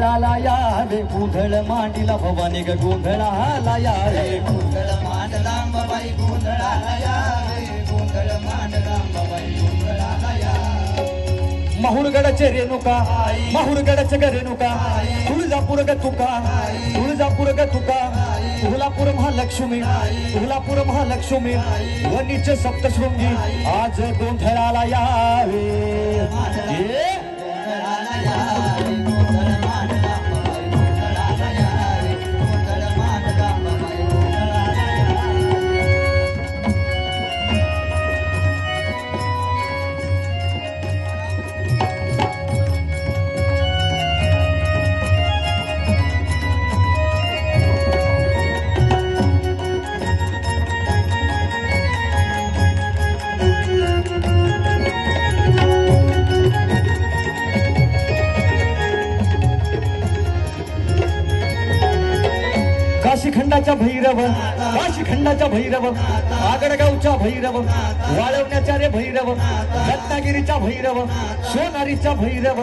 या रे गोंधळ मांडीला भवानी ग गोंधळाला या रे गोंधळ मांडला बाई गोंधळाला या रे गोंधळ मांडला बाई गोंधळाला या माहुरगडाचे रेणुका माहुरगडाचे ग रेणुका तुळजापूर ग तुका तुळजापूर ग तुका तुळापूर महालक्ष्मी तुळापूर महालक्ष्मी वणीचे सप्तशृंगी आज गोंधळाला ये. काशीखंडाच्या भैरव काशीखंडाच्या भैरव आगडगावच्या भैरव वाळवण्याच्या रे भैरव रत्नागिरीच्या भैरव सोनारीच्या भैरव